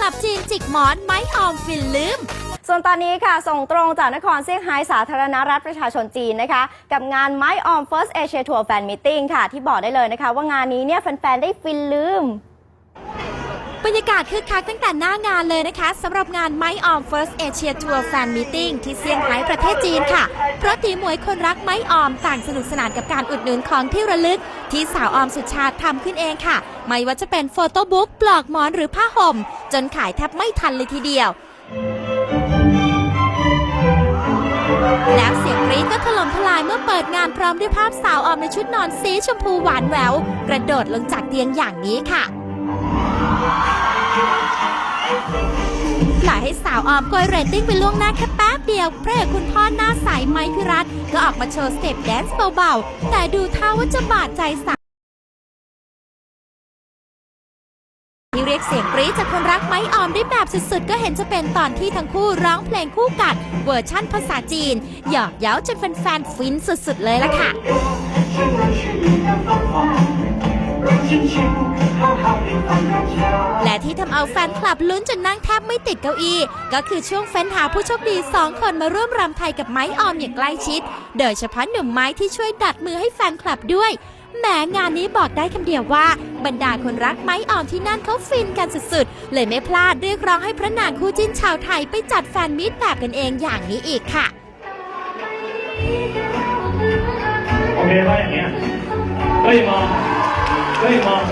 คลับจีนจิกหมอนไม้ออมฟินลืม ส่วนตอนนี้ค่ะ ส่งตรงจากนครเซี่ยงไฮ้สาธารณรัฐประชาชนจีนนะคะ กับงานไม้ออม First Asia Tour Fan Meeting ค่ะ ที่บอกได้เลยนะคะ ว่างานนี้เนี่ยแฟน ๆ ได้ฟินลืมบรรยากาศคึกคักตั้งแต่หน้างานเลยนะคะสำหรับงานไม้ออม First Asia Tour Fan Meeting ที่เซี่ยงไฮ้ประเทศจีนค่ะ เพราะตีหมวยคนรักไม้ออมต่างสนุกสนานกับการอุดหนุนของที่ระลึก ที่สาวออมสุชาติทำขึ้นเองค่ะ ไม่ว่าจะเป็นโฟโต้บุ๊กปลอกหมอนหรือผ้าห่ม จนขายแทบไม่ทันเลยทีเดียว แล้วเสียงกรี๊ดก็ถล่มทลายเมื่อเปิดงานพร้อมด้วยภาพสาวออมในชุดนอนสีชมพูหวานแหววกระโดดลงจากเตียงอย่างนี้ค่ะหลายให้สาวออมโกยเรตติ้งไปล่วงหน้าแค่แป๊บเดียวพระเอกคุณพ่อหน้าใสไมค์พิรัตก็ออกมาโชว์สเต็ปแดนซ์เบาๆ แต่ดูท่าว่าจะบาดใจสาว ที่เรียกเสียงกรี๊ดจากคนรักไม้ออมได้แบบสุดๆ ก็เห็นจะเป็นตอนที่ทั้งคู่ร้องเพลงคู่กัดเวอร์ชั่นภาษาจีน หยอกเย้าจนแฟนๆฟินสุดๆ เลยล่ะค่ะ และที่ทำเอาแฟนคลับลุ้นจนนั่งแทบไม่ติดเก้าอี้ ก็คือช่วงเฟ้นหาผู้โชคดี 2 คนมาร่วมรำไทยกับไม้ออมอย่างใกล้ชิด โดยเฉพาะหนุ่มไม้ที่ช่วยดัดมือให้แฟนคลับด้วยแหมงานนี้บอกได้คำเดียวว่า บรรดาคนรักไม้ออมที่นั่นเขาฟินกันสุดๆ เลยไม่พลาดเรียกร้องให้พระนางคู่จิ้นชาวไทยไปจัดแฟนมิตรแบบกันเองอย่างนี้อีกค่ะ โอเคป่ะอย่างเงี้ยเฮ้ยมองเฮ้ยมอง